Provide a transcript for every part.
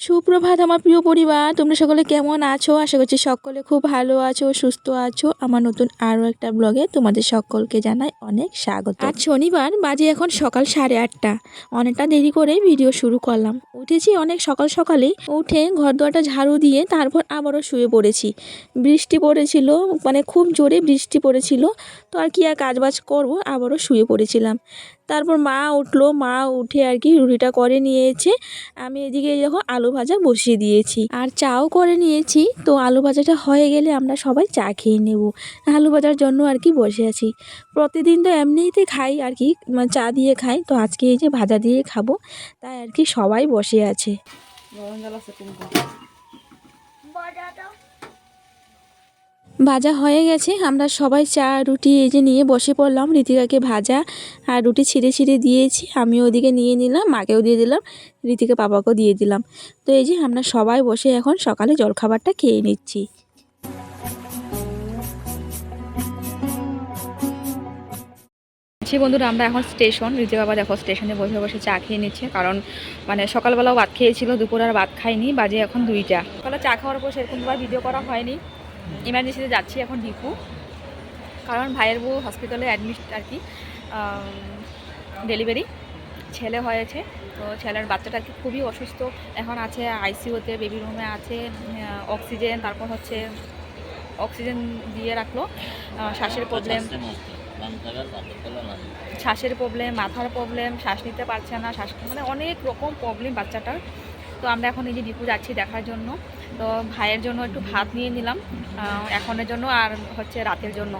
সুপ্রভাত আমার প্রিয় পরিবার, তোমরা সকলে কেমন আছো? আশা করছি সকলে খুব ভালো আছো, সুস্থ আছো। আমার নতুন আরও একটা ব্লগে তোমাদের সকলকে জানাই অনেক স্বাগত। আজ শনিবার, বাজে এখন সকাল সাড়ে আটটা। অনেকটা দেরি করে ভিডিও শুরু করলাম। উঠেছি অনেক সকাল সকালেই। উঠে ঘর দোয়ারটা ঝাড়ু দিয়ে তারপর আবারও শুয়ে পড়েছি। বৃষ্টি পড়েছিল মানে খুব জোরে বৃষ্টি পড়েছিল। তো আর কি আর কাজবাজ করব, আবারও শুয়ে পড়েছিলাম। তারপর মা উঠল, মা উঠে আর কি রুটিটা করে নিয়েছে। আমি এদিকে যখন আলু ভাজা বসিয়ে দিয়েছি। আর চাও করে নিয়েছি। তো আলু ভাজাটা হয়ে গেলে আমরা সবাই চা খেয়ে নেব। আলু ভাজার জন্য আর কি বসে আছি। প্রতিদিন তো এমনিতে খাই আর কি মানে চা দিয়ে খাই। তো আজকে এই যে ভাজা দিয়ে খাব, তাই আর কি সবাই বসে আছে। ভাজা হয়ে গেছে। আমরা সবাই চা, রুটি এই যে নিয়ে বসে পড়লাম। ঋতিকাকে ভাজা আর রুটি ছিঁড়ে ছিঁড়ে দিয়েছি। আমি ওদিকে নিয়ে নিলাম, মাকেও দিয়ে দিলাম, ঋতিকা বাবাকেও দিয়ে দিলাম। তো এই যে আমরা সবাই বসে এখন সকালে জলখাবারটা খেয়ে নিচ্ছি। বন্ধুরা, আমরা এখন স্টেশন। রিজে বাবা দেখো স্টেশনে বসে বসে চা খেয়ে নিচ্ছে। কারণ মানে সকালবেলাও ভাত খেয়েছিল, দুপুর আর ভাত খাইনি বাজে এখন দুইটা। সকালে চা খাওয়ার পর সেরকমভাবে ভিডিও করা হয়নি। ইমার্জেন্সিতে যাচ্ছি এখন ডিপু কারণ ভাইয়ের বউ হসপিটালে অ্যাডমিট আর কি ডেলিভারি ছেলে হয়েছে, তো ছেলের বাচ্চাটা আর কি খুবই অসুস্থ। এখন আছে আইসিইউতে বেবি রুমে আছে অক্সিজেন তারপর হচ্ছে অক্সিজেন দিয়ে রাখল। শ্বাসের প্রবলেম শ্বাসের প্রবলেম মাথার প্রবলেম শ্বাস নিতে পারছে না। শ্বাস মানে অনেক রকম প্রবলেম বাচ্চাটার। তো আমরা এখন এই যে ডিপু যাচ্ছি দেখার জন্য। তো ভাইয়ের জন্য একটু ভাত নিয়ে নিলাম। এখনের জন্য আর হচ্ছে রাতের জন্য।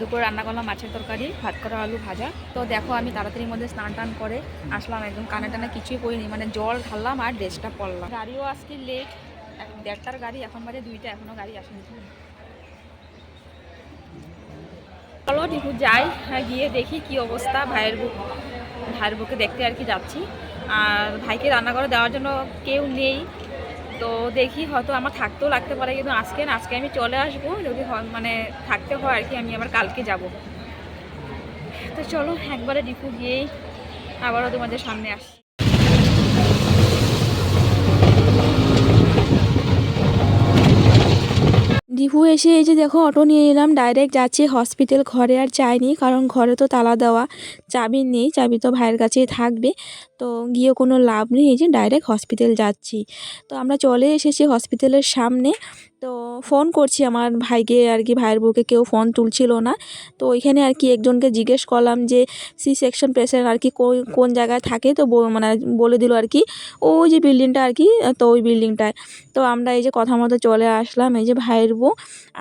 দুপুরে রান্না করলাম মাছের তরকারি ভাত করা আলু ভাজা। তো দেখো আমি তাড়াতাড়ির মধ্যে স্নান টান করে আসলাম একদম কানে টানে কিছুই করিনি মানে জল ঢাললাম আর ড্রেসটা পরলাম। গাড়িও আজকে লেট দেড়টার গাড়ি এখন বাজে দুইটা এখনও গাড়ি আসেনি। চলো টিপু যাই হ্যাঁ, গিয়ে দেখি কি অবস্থা ভাইয়ের বুক ভাইয়ের বুকে দেখতে আর কি যাচ্ছি। আর ভাইকে রান্না করে দেওয়ার জন্য কেউ নেই। তো দেখি হয়তো আমার থাকতেও লাগতে পারে, কিন্তু আজকে না, আজকে আমি চলে আসব, যদি মানে থাকতে হয় আর কি, আমি আবার কালকে যাব। তো চলো, একবারে ডিপু গিয়েই আবারও তোমাদের সামনে আসি ডিপু এসে এই যে দেখো অটো নিয়ে এলাম ডাইরেক্ট যাচ্ছি হসপিটাল ঘরে আর যাইনি, কারণ ঘরে তো তালা দেওয়া, চাবি নেই, চাবি তো ভাইয়ের কাছেই থাকবে। তো গিয়ে কোনো লাভ নেই, এই যে ডাইরেক্ট হসপিটাল যাচ্ছি। তো আমরা চলে এসেছি হসপিটালের সামনে। তো ফোন করছি আমার ভাইকে আর কি, ভাইয়ের বউকে কেউ ফোন তুলছিল না। তো ওইখানে আর কি একজনকে জিজ্ঞেস করলাম যে সি সেকশন পেশেন্ট আর কি কোন জায়গায় থাকে? তো মানে বলে দিল আর কি, ওই যে বিল্ডিংটা আর কি, তো ওই বিল্ডিংটায় তো আমরা এই যে কথা মতো চলে আসলাম, এই যে ভাইয়ের বউ।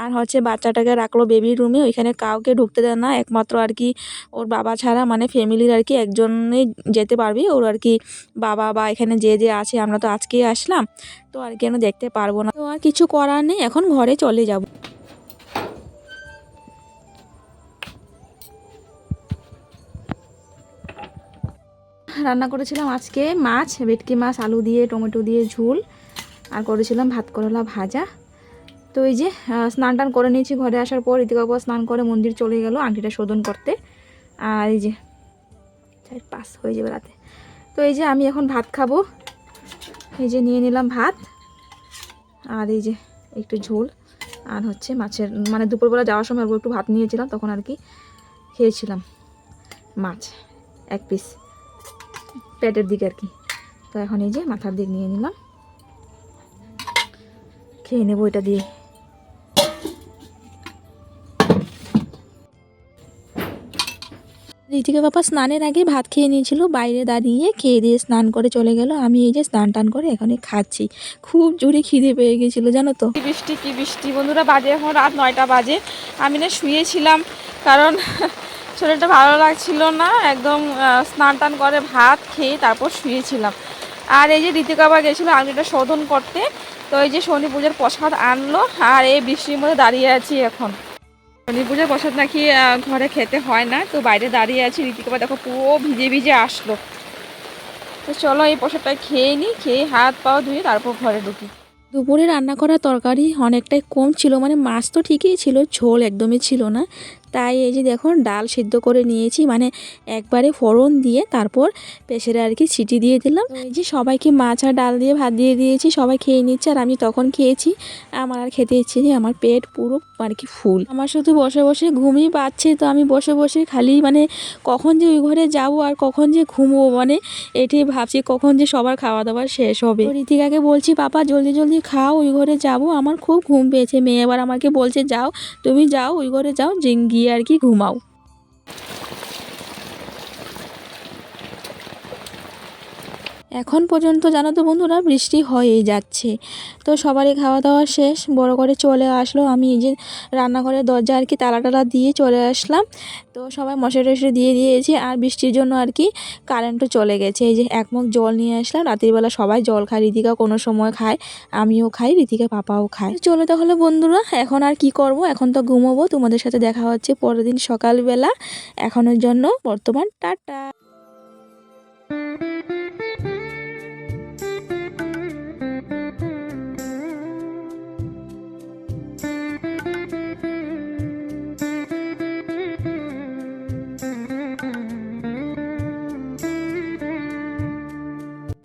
আর হচ্ছে বাচ্চাটাকে রাখল বেবির রুমে ওইখানে কাউকে ঢুকতে দেয় না। একমাত্র আর কি ওর বাবা ছাড়া মানে ফ্যামিলির আর কি একজনই যেতে পারবে, ওর আর কি বাবা বা এখানে যে যে আছে, আমরা তো আজকেই আসলাম। তো আর কেন দেখতে পারব না। তো আর কিছু করার নেই, এখন ঘরে চলে যাব। রান্না করেছিলাম আজকে মাছ, ভেটকি মাছ, আলু দিয়ে, টমেটো দিয়ে ঝোল। আর করেছিলাম ভাত করলা ভাজা। তো এই যে স্নান টান করে নিয়েছি ঘরে আসার পর ইতিকা বাবা স্নান করে মন্দির চলে গেল আংটিটা শোধন করতে। আর এই যে পাস হয়ে যাবে রাতে। তো এই যে আমি এখন ভাত খাব। এই যে নিয়ে নিলাম ভাত আর এই যে একটু ঝোল আর হচ্ছে মাছের মানে দুপুরবেলা যাওয়ার সময় অল্প একটু ভাত নিয়েছিলাম, তখন আর কি খেয়েছিলাম মাছ, এক পিস পেটের দিকে আর কি। তো এখন এই যে মাথার দিক নিয়ে নিলাম। খেয়ে নেব এটা দিয়ে। ঋতিকা বাবা স্নানের আগে ভাত খেয়ে নিয়েছিল, বাইরে দাঁড়িয়ে খেয়ে দিয়ে স্নান করে চলে গেল। আমি এই যে স্নান টান করে এখানে খাচ্ছি। খুব জোরে খিদে পেয়ে গেছিল, জানো তো। কি বৃষ্টি কি বৃষ্টি। বন্ধুরা, বাজে এখন রাত নয়টা বাজে। আমি না শুয়েছিলাম কারণ শরীরটা ভালো লাগছিল না। একদম স্নান টান করে ভাত খেয়ে তারপর শুয়েছিলাম। আর এই যে ঋতিকা বাবা গেছিল আংটিটা শোধন করতে, তো এই যে শনি পুজোর প্রসাদ আনলো, আর এই বৃষ্টির মধ্যে দাঁড়িয়ে আছি এখন। শনি পুজোর প্রসাদ নাকি ঘরে খেতে হয় না, তো বাইরে দাঁড়িয়ে আছি আবার দেখো পুরো ভিজে ভিজে আসলো। তো চলো এই প্রসাদটা খেয়ে নিই খেয়ে হাত পাও ধুয়ে তারপর ঘরে ঢুকি। দুপুরে রান্না করা তরকারি অনেকটাই কম ছিল মানে মাছ তো ঠিকই ছিল, ঝোল একদমই ছিল না। তাই এই যে দেখুন, ডাল সিদ্ধ করে নিয়েছি মানে একবারে ফোড়ন দিয়ে তারপর প্রেসারে আর কি সিটি দিয়ে দিলাম। এই যে সবাইকে মাছ আর ডাল দিয়ে ভাত দিয়ে দিয়েছি, সবাই খেয়ে নিচ্ছে আর আমি তখন খেয়েছি। আমার আর খেতে ইচ্ছে নেই, আমার পেট পুরো আর কি ফুল। আমার শুধু বসে বসে ঘুমই পাচ্ছে, তো আমি বসে বসে খালি মানে কখন যে ওই ঘরে যাব আর কখন যে ঘুমবো মানে এটাই ভাবছি কখন যে সবার খাওয়া দাওয়া শেষ হবে। ঋতিকাকে বলছি, পাপা, জলদি জলদি খাও, ওই ঘরে যাব। আমার খুব ঘুম পেয়েছে। মেয়ে এবার আমাকে বলছে, যাও, তুমি যাও, ওই ঘরে যাও যে গিয়ে আর কি ঘুমাও। এখন পর্যন্ত জানো তো বন্ধুরা, বৃষ্টি হয়েই যাচ্ছে। তো সবারই খাওয়া দাওয়া শেষ। বড় করে চলে আসলো আমি, এই যে রান্নাঘরের দরজা আর কি তালা টালা দিয়ে চলে আসলাম। তো সবাই মশারি টশারি দিয়ে দিয়েছে আর বৃষ্টির জন্য আর কি কারেন্টও চলে গেছে। এই যে একমুখ জল নিয়ে আসলাম রাত্রিবেলা সবাই জল খায় ঋতিকা কোনো সময় খায়, আমিও খাই ঋতিকা পাপাও খায়। চলো তাহলে বন্ধুরা, এখন আর কি করব? এখন তো ঘুমোবো, তোমাদের সাথে দেখা হচ্ছে পরের দিন সকালবেলা। এখনের জন্য বর্তমান টাটা।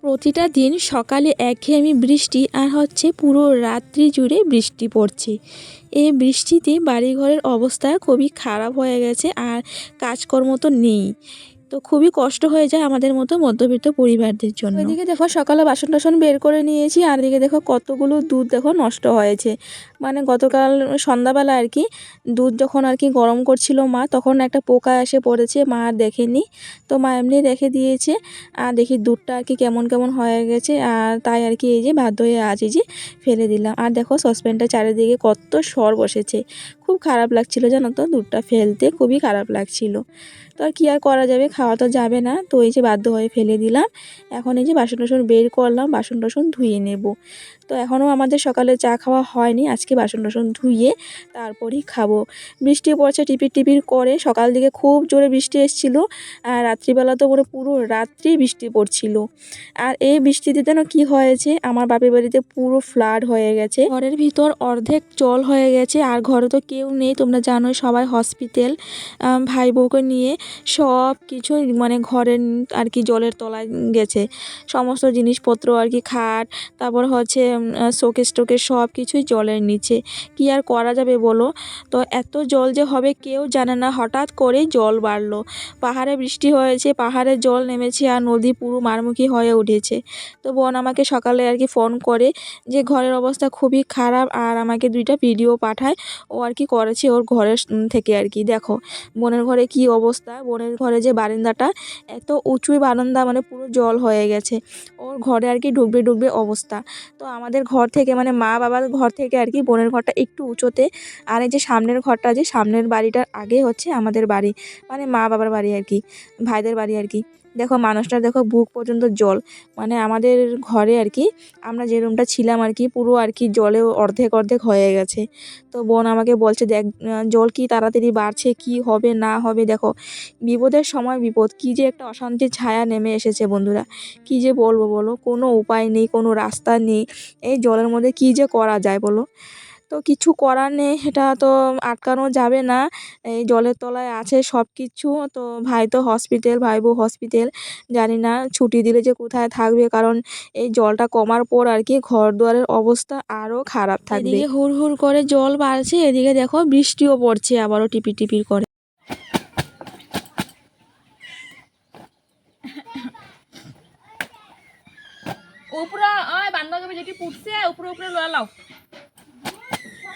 প্রতিটা দিন সকালে একঘেয়েমি বৃষ্টি আর হচ্ছে পুরো রাত্রি জুড়ে বৃষ্টি পড়ছে। এই বৃষ্টিতে বাড়িঘরের অবস্থা খুবই খারাপ হয়ে গেছে আর কাজকর্ম তো নেই। তো খুবই কষ্ট হয়ে যায় আমাদের মতো মধ্যবিত্ত পরিবারদের জন্য। এদিকে দেখো সকালে বাসন টাসন বের করে নিয়েছি, আর এদিকে দেখো কতগুলো দুধ দেখো নষ্ট হয়েছে। মানে গতকাল সন্ধ্যাবেলা আর কি দুধ যখন আর কি গরম করছিল মা, তখন একটা পোকা এসে পড়েছে, মা আর দেখেনি। তো মা এমনি রেখে দিয়েছে, আর দেখি দুধটা আর কি কেমন কেমন হয়ে গেছে, আর তাই আর কি এই যে বাধ্য হয়ে এই যে ফেলে দিলাম। আর দেখো সসপ্যানটা চারিদিকে কত সর বসেছে। খুব খারাপ লাগছিল, জানো তো? দুধটা ফেলতে খুবই খারাপ লাগছিল। তো আর কী আর করা যাবে? খাওয়া তো যাবে না। তো এই যে বাধ্য হয়ে ফেলে দিলাম। এখন এই যে বাসন টাসন বের করলাম বাসন টাসন ধুয়ে নেব। তো এখনও আমাদের সকালে চা খাওয়া হয়নি। আজকে বাসন টাসন ধুয়ে তারপরেই খাব। বৃষ্টি পড়ছে, টিপির টিপির করে। সকাল দিকে খুব জোরে বৃষ্টি এসেছিল। আর রাত্রিবেলা তো পুরো পুরো রাত্রি বৃষ্টি পড়ছিল। আর এই বৃষ্টিতে যেন কি হয়েছে? আমার বাপের বাড়িতে পুরো ফ্লাড হয়ে গেছে। ঘরের ভিতর অর্ধেক জল হয়ে গেছে। আর ঘরে তো কেউ নেই, তোমরা জানোই সবাই হসপিটাল ভাই বউকে নিয়ে সব কিছু মানে ঘরের আর কি জলের তলায় গেছে। সমস্ত জিনিসপত্র আর কি, খাট, তারপর হচ্ছে শোকেস টোকেস সব কিছুই জলের নিচে। কি আর করা যাবে বলো? তো এত জল যে হবে কেউ জানে না, হঠাৎ করে জল বাড়লো। পাহাড়ে বৃষ্টি হয়েছে, পাহাড়ে জল নেমেছে আর নদী পুরো মারমুখী হয়ে উঠেছে। তো বোন আমাকে সকালে আর কি ফোন করে যে, ঘরের অবস্থা খুবই খারাপ আর আমাকে দুইটা ভিডিও পাঠায়। ও আর কি করেছে ওর ঘরের থেকে আর কি। দেখো, বোনের ঘরে কি অবস্থা? বোনের ঘরে যে বারান্দাটা, এত উঁচু বারান্দা মানে পুরো জল হয়ে গেছে। ওর ঘরে আর কি ডুববে ডুববে অবস্থা। তো আমাদের ঘর থেকে মানে মা বাবার ঘর থেকে আর কি বোনের ঘরটা একটু উঁচুতে, আর এই যে সামনের ঘরটা, যে সামনের বাড়িটার আগে হচ্ছে আমাদের বাড়ি মানে মা বাবার বাড়ি আর কি, ভাইদের বাড়ি আর কি। দেখো মানুষটা দেখো বুক পর্যন্ত জল। মানে আমাদের ঘরে আর কি, আমরা যে রুমটা ছিলাম আর কি, পুরো আর কি জলে অর্ধেক অর্ধেক হয়ে গেছে। তো বোন আমাকে বলছে, দেখ জল কি তাড়াতাড়ি বাড়ছে, কি হবে, না হবে, দেখো। বিপদের সময় বিপদ, কী যে একটা অশান্তির ছায়া নেমে এসেছে বন্ধুরা। কী যে বলব বলো, কোনো উপায় নেই, কোনো রাস্তা নেই। এই জলের মধ্যে কী যে করা যায় বলো? তো কিছু করার নেই এটা তো আটকানো যাবে না। এই জলের তলায় আছে সব কিছু তো ভাই তো হসপিটাল ভাই বউ হসপিটাল জানি না ছুটি দিলে যে কোথায় থাকবে কারণ এই জলটা কমার পর আর কি ঘর দুয়ারের অবস্থা আরও খারাপ থাকবে। এদিকে হুড় হুড় করে জল বাড়ছে এদিকে দেখো বৃষ্টিও পড়ছে আবারও টিপির টিপির করে। উপরে ওই বান্ধবী যেটি পুটছে উপরে উপরে লয়া লাও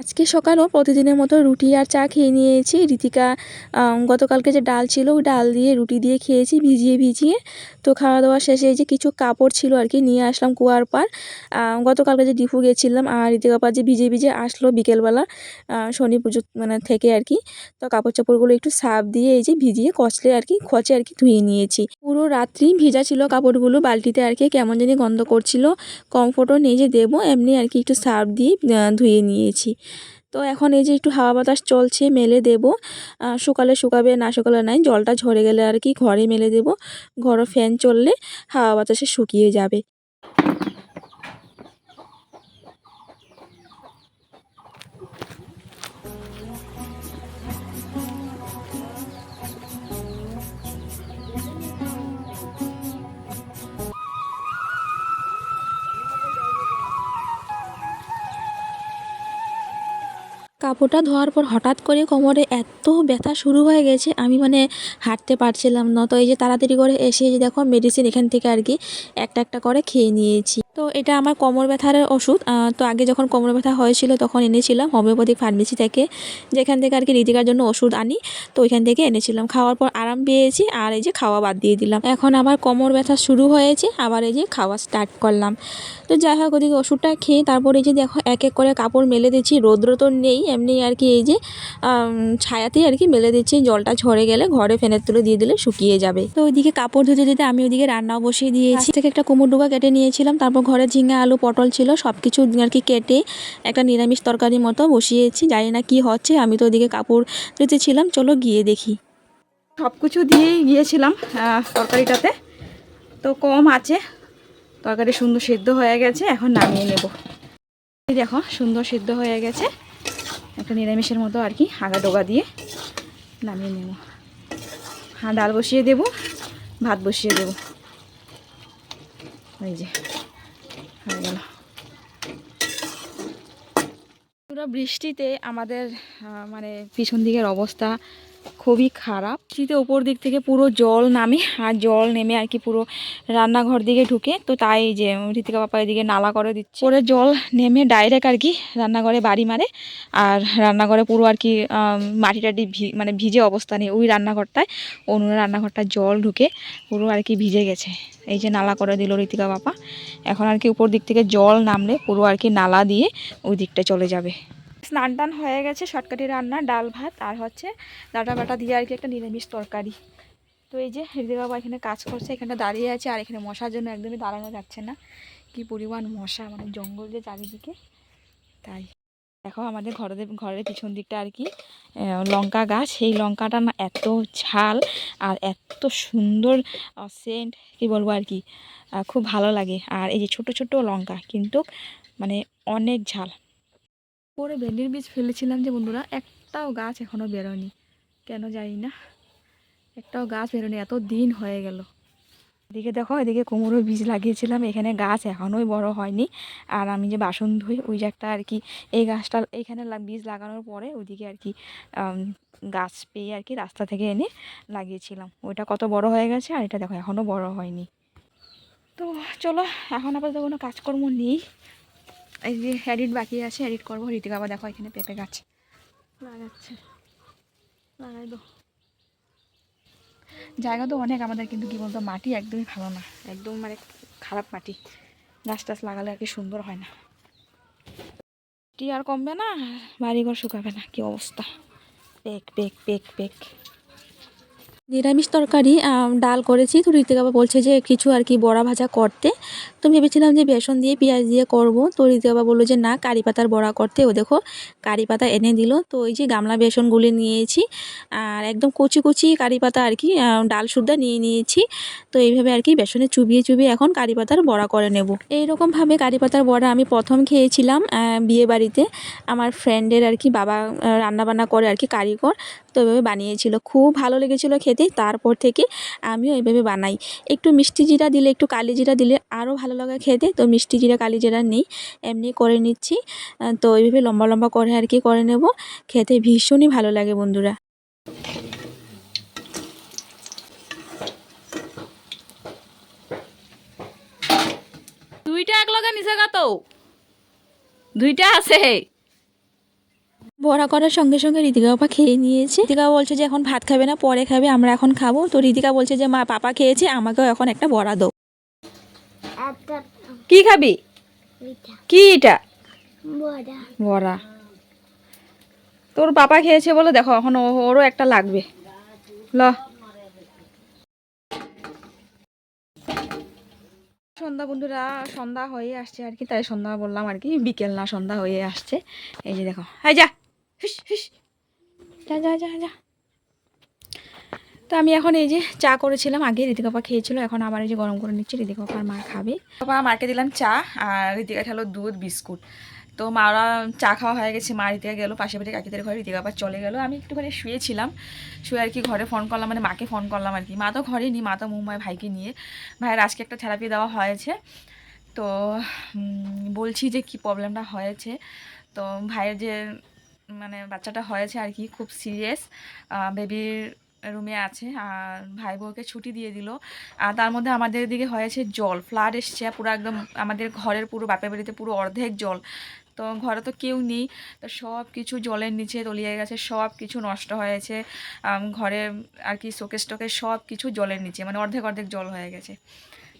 আজকে সকালও প্রতিদিনের মতো রুটি আর চা খেয়ে নিয়েছি। ঋতিকা গতকালকে যে ডাল ছিল, ওই ডাল দিয়ে রুটি দিয়ে খেয়েছি, ভিজিয়ে ভিজিয়ে। তো খাওয়া দাওয়া শেষে এই যে কিছু কাপড় ছিল আর কি নিয়ে আসলাম কুয়ার পার গতকালকে যে ডিফু গেছিলাম, আর ঋতিকা পা যে ভিজে ভিজে আসলো বিকেলবেলা শনি পুজো মানে থেকে আর কি তো কাপড় চাপড়গুলো একটু সার্ফ দিয়ে এই যে ভিজিয়ে কচলে আর কি খচে আর কি ধুয়ে নিয়েছি। পুরো রাত্রি ভিজা ছিল কাপড়গুলো, বালতিতে আর কি কেমন জানি গন্ধ করছিল, কমফোর্টও নেই যে দেবো, এমনি আর কি একটু সার্ফ দিয়ে ধুয়ে নিয়েছি। তো এখন এই যে একটু হাওয়া বাতাস চলছে, মেলে দেব। সকালে শুকালে শুকাবে, না শুকালে নাই, জলটা ঝরে গেলে আর কি ঘরে মেলে দেব। ঘরে ফ্যান চললে হাওয়া বাতাসে শুকিয়ে যাবে। কাপড়টা ধোয়ার পর হঠাৎ করে কোমরে এত ব্যথা শুরু হয়ে গেছে, আমি মানে হাঁটতে পারছিলাম না। তো এই যে তাড়াতাড়ি করে এসে যে দেখো মেডিসিন এখান থেকে আর কি একটা একটা করে খেয়ে নিয়েছি। তো এটা আমার কোমর ব্যথার ওষুধ। তো আগে যখন কোমর ব্যথা হয়েছিল তখন এনেছিলাম হোমিওপ্যাথিক ফার্মেসি থেকে। যেখান থেকে আর কি রিতিকার জন্য ওষুধ আনি, তো ওইখান থেকে এনেছিলাম। খাওয়ার পর আরাম পেয়েছি আর এই যে খাওয়া বাদ দিয়ে দিলাম। এখন আবার কোমর ব্যথা শুরু হয়েছে, আবার এই যে খাওয়া স্টার্ট করলাম। তো যাই হোক, ওদিকে ওষুধটা খেয়ে তারপরে এই যে দেখো, এক এক করে কাপড় মেলে দিচ্ছি, রৌদ্র তো নেই, এমনি আর কি এই যে ছায়াতেই আর কি মেলে দিচ্ছি, জলটা ঝরে গেলে ঘরে ফেনের তুলে দিয়ে দিলে শুকিয়ে যাবে। তো ওইদিকে কাপড় ধুতে ধুতে আমি ওইদিকে রান্নাও বসিয়ে দিয়েছি। থেকে একটা কুমড়ো ডুগা কেটে নিয়েছিলাম, তারপর ঘরে ঝিঙে, আলু, পটল ছিল সব কিছু আর কি কেটে একটা নিরামিষ তরকারির মতো বসিয়েছি। জানি না কি হচ্ছে, আমি তো ওদিকে কাপড় ধুতেছিলাম চলো গিয়ে দেখি। সব কিছু দিয়েই গিয়েছিলাম তরকারিটাতে। তো কম আছে, তরকারি সুন্দর সিদ্ধ হয়ে গেছে, এখন নামিয়ে নেব। দেখো, সুন্দর সিদ্ধ হয়ে গেছে। একটা নিরামিষের মতো আর কি আগা ডোগা দিয়ে নামিয়ে নেব। হ্যাঁ ডাল বসিয়ে দেব, ভাত বসিয়ে দেব। এই যে। পুরো বৃষ্টিতে আমাদের মানে পিছন দিকের অবস্থা খুবই খারাপ। শীতে ওপর দিক থেকে পুরো জল নামে আর জল নেমে আর কি পুরো রান্নাঘর দিকে ঢুকে। তো তাই যে ঋতিকা বাপা এদিকে নালা করে দিচ্ছে। পরে জল নেমে ডাইরেক্ট আর কি রান্নাঘরে বাড়ি মারে। আর রান্নাঘরে পুরো আর কি মাটি টাটি মানে ভিজে অবস্থা নেই ওই রান্নাঘরটায়। অনুরা রান্নাঘরটায় জল ঢুকে পুরো আর কি ভিজে গেছে। এই যে নালা করে দিল ঋতিকা বাপা এখন আর কি উপর দিক থেকে জল নামলে পুরো আর কি নালা দিয়ে ওই দিকটা চলে যাবে। স্নান টান হয়ে গেছে শর্টকাটি রান্না, ডাল ভাত আর হচ্ছে ডাটা বাটা দিয়ে আর কি একটা নিরামিষ তরকারি। তো এই যে হৃদয় বাবা এখানে কাজ করছে, এখানে দাঁড়িয়ে আছে আর এখানে মশার জন্য একদমই দাঁড়ানো যাচ্ছে না। কি পরিমাণ মশা মানে জঙ্গল যে চারিদিকে। তাই দেখো আমাদের ঘরের ঘরের পিছন দিকটা আর কি লঙ্কা গাছ। সেই লঙ্কাটা না এত ঝাল আর এত সুন্দর সেন্ট কি বলব আর কি খুব ভালো লাগে। আর এই যে ছোট ছোট লঙ্কা কিন্তু মানে অনেক ঝাল। পরে ভেন্ডির বীজ ফেলেছিলাম যে বন্ধুরা, একটাও গাছ এখনও বেরোয়নি। কেন জানি না, একটাও গাছ বেরোয়নি, এত দিন হয়ে গেল। এদিকে দেখো, এদিকে কুমড়োর বীজ লাগিয়েছিলাম, এখানে গাছ এখনোই বড় হয়নি। আর আমি যে বাসন ধুই, ওই যে একটা আর কি, এই গাছটা এইখানে বীজ লাগানোর পরে ওইদিকে আর কি গাছ পেয়ে আর কি রাস্তা থেকে এনে লাগিয়েছিলাম। ওইটা কত বড় হয়ে গেছে, আর এটা দেখো এখনও বড় হয়নি। তো চলো, এখন আপাতত কোনো কাজকর্ম নেই। এই যে এডিট বাকি আছে এডিট করব। ঋতিকা আবার দেখো এখানে পেঁপে গাছ। লাগাচ্ছে। লাগাই দো জায়গা তো অনেক আমাদের কিন্তু কি বলতো মাটি একদমই ভালো না। একদম মানে খারাপ মাটি। গাছ টাছ লাগালে আর কি সুন্দর হয় না। টি আর কমবে না বাড়িঘর শুকাবে না। কি অবস্থা। পেক পেক পেক পেক। নিরামিষ তরকারি ডাল করেছি। তো ঋতিকা বাবা বলছে যে কিছু আর কি বড়া ভাজা করতে। তো ভেবেছিলাম যে বেসন দিয়ে পেঁয়াজ দিয়ে করব। তো ঋতিকা বাবা বলল যে, না, কারি পাতার বড়া করতে। ও দেখো, কারি পাতা এনে দিল। তো ওই যে গামলা বেসনগুলি নিয়েছি, আর একদম কচি কচি কারি পাতা আর কি ডাল সুদ্ধা নিয়ে নিয়েছি। তো এইভাবে আর কি বেসনে চুবিয়ে চুবিয়ে এখন কারি পাতার বড়া করে নেব। এইরকমভাবে কারি পাতার বড়া আমি প্রথম খেয়েছিলাম বিয়ে বাড়িতে। আমার ফ্রেন্ডের আর কি বাবা রান্নাবান্না করে আর কি কারিগর, তো এভাবে বানিয়েছিল। খুব ভালো লেগেছিলো খেতে। তারপর থেকে আমিও এইভাবে বানাই। একটু মিষ্টি জিরা দিলে, একটু কালি জিরা দিলে আরও ভালো লাগে খেতে তো মিষ্টি জিরা কালি জিরা নেই এমনি করে নিচ্ছি। তো এইভাবে লম্বা লম্বা করে আর কি করে নেব। খেতে ভীষণই ভালো লাগে বন্ধুরা। দুইটা এক লগে নিচে দুইটা আছে। বড়া করার সঙ্গে সঙ্গে ঋতিকা বাবা খেয়ে নিয়েছে। ঋতিকা বলছে যে এখন ভাত খাবে না পরে খাবে আমরা এখন খাব। তো ঋতিকা বলছে যে মা পাপা খেয়েছে আমাকেও এখন একটা বড়া একটা কি খাবি? কি এটা? বড়া। তোর বাবা খেয়েছে বলে দেখো এখন ওরও একটা লাগবে। ল। সন্ধ্যা বন্ধুরা সন্ধ্যা হয়ে আসছে আর কি তাই সন্ধ্যা বললাম আর কি বিকেল না সন্ধ্যা হয়ে আসছে। এই যে দেখো হ্যাঁ যা হুস হুস যা যা যা যা। তো আমি এখন এই যে চা করেছিলাম আগে ঋতিকা পা খেয়েছিল, এখন আবার এই যে গরম করে নিচ্ছি ঋতিকা পাপার মা খাবে। পাপা মাকে দিলাম চা আর ঋতিকা খেলো দুধ, বিস্কুট। তো মারা চা খাওয়া হয়ে গেছে, মা ঋতিকা গেলো পাশে বাড়ি কাকিদের ঘরে ঋতিকা চলে গেলো। আমি একটুখানি শুয়েছিলাম, শুয়ে আর কি ঘরে ফোন করলাম মানে মাকে ফোন করলাম আর কি। মা তো ঘরে নি মা তো মুম্বাই ভাইকে নিয়ে। ভাইয়ের আজকে একটা থেরাপি দেওয়া হয়েছে। তো বলছি যে কি প্রবলেমটা হয়েছে। তো ভাইয়ের যে মানে বাচ্চাটা হয়েছে আর কি, খুব সিরিয়াস বেবির রুমে আছে আর ভাই বউকে ছুটি দিয়ে দিল। আর তার মধ্যে আমাদের দিকে হয়েছে জল ফ্লাড এসছে পুরো একদম আমাদের ঘরের পুরো, বাপের বাড়িতে পুরো অর্ধেক জল। তো ঘরে তো কেউ নেই, তো সব কিছু জলের নিচে তলিয়ে গেছে, সব কিছু নষ্ট হয়েছে। ঘরে আর কি শোকেস টোকেস, সব কিছু জলের নিচে মানে অর্ধেক অর্ধেক জল হয়ে গেছে।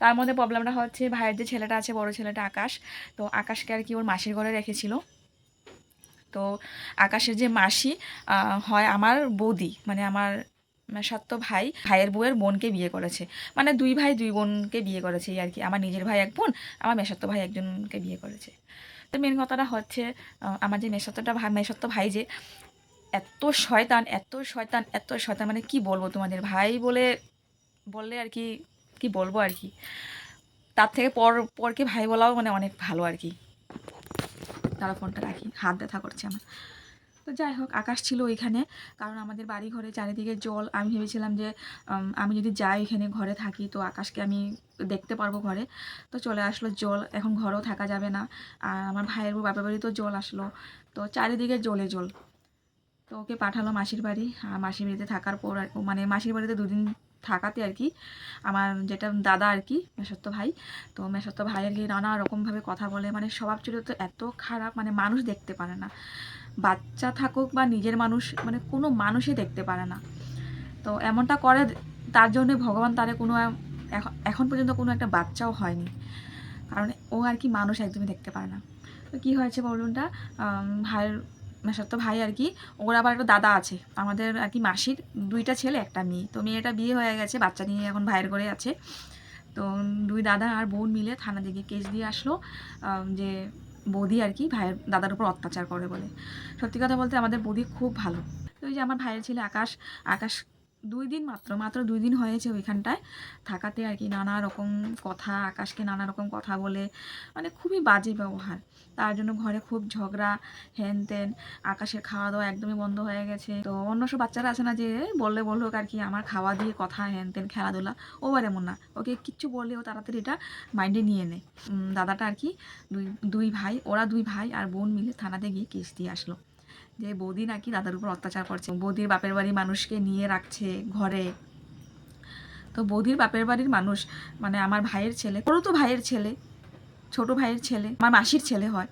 তার মধ্যে প্রবলেমটা হচ্ছে, ভাইয়ের যে ছেলেটা আছে, বড় ছেলেটা আকাশ, তো আকাশকে আর কি ওর মাসির ঘরে রেখেছিল। তো আকাশের যে মাসি হয় আমার বৌদি মানে আমার সত্য ভাই, ভাইয়ের বউয়ের বোনকে বিয়ে করেছে। মানে দুই ভাই দুই বোনকে বিয়ে করেছে আর কি। আমার নিজের ভাই এক বোন, আমার মেসত্ব ভাই একজনকে বিয়ে করেছে। তো মেন কথাটা হচ্ছে আমার যে মেসত্বটা ভাই মেসত্ব ভাই যে এত শয়তান এত শয়তান এত শয়তান মানে কি বলব তোমাদের? ভাই বলে, বললে আর কি কি বলব আর কি? তার থেকে পর, পরকে ভাই বলাও মানে অনেক ভালো আর কি। তারা ফোনটা রাখি, হাত ব্যথা করছে আমার। তো যাই হোক, আকাশ ছিল ওইখানে। কারণ আমাদের বাড়ি ঘরে চারিদিকে জল। আমি ভেবেছিলাম যে আমি যদি যাই এখানে ঘরে থাকি, তো আকাশকে আমি দেখতে পারব ঘরে। তো চলে আসলো জল। এখন ঘরেও থাকা যাবে না। আর আমার ভাইয়ের বাপের বাড়িতেও জল আসলো। তো চারিদিকে জলে জল। তো ওকে পাঠালো মাসির বাড়ি। আর মাসির বাড়িতে থাকার পর মানে মাসির বাড়িতে দুদিন থাকাতে আর কি, আমার যেটা দাদা আর কি মেসত্ব ভাই। তো মেসত্ব ভাই আর কি নানা রকমভাবে কথা বলে। মানে স্বভাব চরিত্র এত খারাপ মানে মানুষ দেখতে পারে না। বাচ্চা থাকুক বা নিজের মানুষ মানে কোনো মানুষই দেখতে পারে না। তো এমনটা করে তার জন্য ভগবান তারে কোনো এখন পর্যন্ত কোনো একটা বাচ্চাও হয়নি। কারণ ও আর কি মানুষ একদমই দেখতে পারে না। তো কী হয়েছে বলুনটা ভাইয়ের মেশার তো ভাই আর কি, ওর আবার একটা দাদা আছে। আমাদের আর কি মাসির দুইটা ছেলে, একটা মেয়ে। তো মেয়েটা বিয়ে হয়ে গেছে, বাচ্চা নিয়ে এখন ভাইয়ের ঘরে আছে। তো দুই দাদা আর বোন মিলে থানা দিকে কেস দিয়ে আসলো যে বৌদি আর কি ভাইয়ের দাদার উপর অত্যাচার করে বলে। সত্যি কথা বলতে আমাদের বৌদি খুব ভালো। ওই যে আমার ভাইয়ের ছেলে আকাশ আকাশ দুই দিন মাত্র মাত্র দুই দিন হয়েছে ওইখানটায় থাকাতে আর কি নানা রকম কথা, আকাশকে নানা রকম কথা বলে মানে খুবই বাজে ব্যবহার। তার জন্য ঘরে খুব ঝগড়া, হেন তেন, আকাশের খাওয়া দাওয়া একদমই বন্ধ হয়ে গেছে। তো অন্য সব বাচ্চারা আছে না যে, বললে বলল আর কি, আমার খাওয়া দিয়ে কথা, হেন তেন, খেলাধুলা, ও আর এমন না। ওকে কিচ্ছু বললে ও তাড়াতাড়ি এটা মাইন্ডে নিয়ে নেয়। দাদাটা আর কি, দুই দুই ভাই, ওরা দুই ভাই আর বোন মিলে থানাতে গিয়ে কেস দিয়ে আসলো। যে বৌদি নাকি দাদার উপর অত্যাচার করছে, বৌদির বাপের বাড়ি মানুষকে নিয়ে রাখছে ঘরে। তো বৌদির বাপের বাড়ির মানুষ মানে আমার ভাইয়ের ছেলে ওরও তো ভাইয়ের ছেলে, ছোট ভাইয়ের ছেলে, আমার মাসির ছেলে হয়।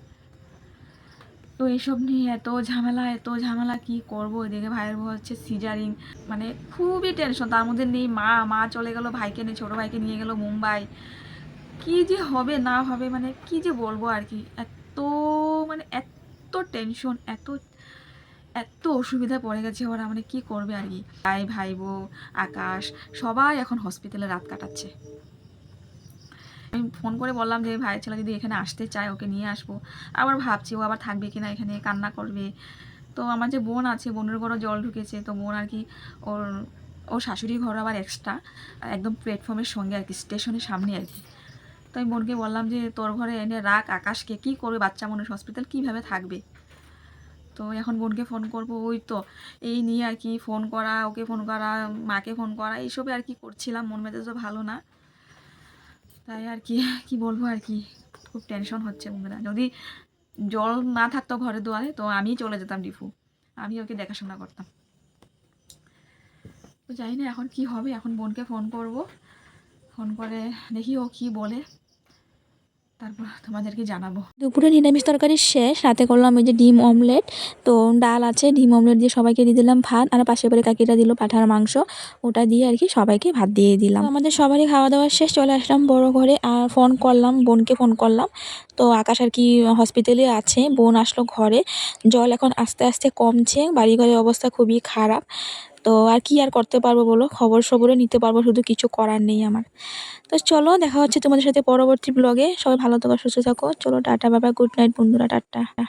তো এইসব নিয়ে এত ঝামেলা এত ঝামেলা, কি করব? এদিকে ভাইয়ের বউ হচ্ছে সিজারিং। মানে খুবই টেনশন তার মধ্যে নেই মা মা চলে গেল, ভাইকে নিয়ে, ছোটো ভাইকে নিয়ে গেল মুম্বাই। কি যে হবে, না হবে মানে কি যে বলব আর কি? এত মানে এত টেনশন এত এত অসুবিধায় পড়ে গেছে ওরা মানে কি করবে আর কি? ভাই ভাই বউ আকাশ, সবাই এখন হসপিটালে রাত কাটাচ্ছে। আমি ফোন করে বললাম যে ভাইয়ের ছেলে যদি এখানে আসতে চায়, ওকে নিয়ে আসব। আবার ভাবছি, ও আবার থাকবে কিনা, এখানে কান্না করবে? তো আমার যে বোন আছে, বোনের ঘরও জল ঢুকেছে, তো বোন আর কি, ওর ওর শাশুড়ি ঘর আবার এক্সট্রা একদম প্ল্যাটফর্মের সঙ্গে আর কি স্টেশনের সামনে আর কি। তো আমি বোনকে বললাম যে, তোর ঘরে এনে রাখ, আকাশকে, কী করবে, বাচ্চা মানুষ হসপিটাল কীভাবে থাকবে? তো এখন বোনকে ফোন করব, ওই তো, এই নিয়ে আর কি ফোন করা, ওকে ফোন করা, মাকে ফোন করা, এইসবে আর কি করছিলাম, মন মেজাজও ভালো না। তাই আর কি কি বলব আর কি, খুব টেনশন হচ্ছে বন্ধুরা যদি জল না থাকতো ঘরে দুয়ারে, তো আমিই চলে যেতাম ডিফু, আমি ওকে দেখাশোনা করতাম। তো জানি না এখন কি হবে, এখন বোনকে ফোন করব ফোন করে দেখি ও কি বলে। তারপর তোমাদেরকে জানাব। দুপুরে নিরামিষ তরকারি শেষ, রাতে করলাম ওই যে ডিম অমলেট। তো ডাল আছে, ডিম অমলেট দিয়ে সবাইকে দিয়ে দিলাম ভাত, আর পাশের বাড়ি কাকিটা দিল পাঠার মাংস। ওটা দিয়ে আর কি সবাইকে ভাত দিয়ে দিলাম। আমাদের সবারই খাওয়া দাওয়া শেষ, চলে আসলাম বড় ঘরে, আর ফোন করলাম, বোনকে ফোন করলাম। তো আকাশ আর কি হসপিটালে আছে, বোন আসলো ঘরে। জল এখন আস্তে আস্তে কমছে বাড়ি ঘরের অবস্থা খুবই খারাপ। তো আর কি আর করতে পারব বলো? খবর সবরও নিতে পারব, শুধু কিছু করার নেই আমার। তো চলো, দেখা হচ্ছে তোমাদের সাথে পরবর্তী ব্লগে সবাই ভালো থাকো, সুস্থ থাকো। চলো, টাটা, বাবা গুড নাইট বন্ধুরা, টাটা।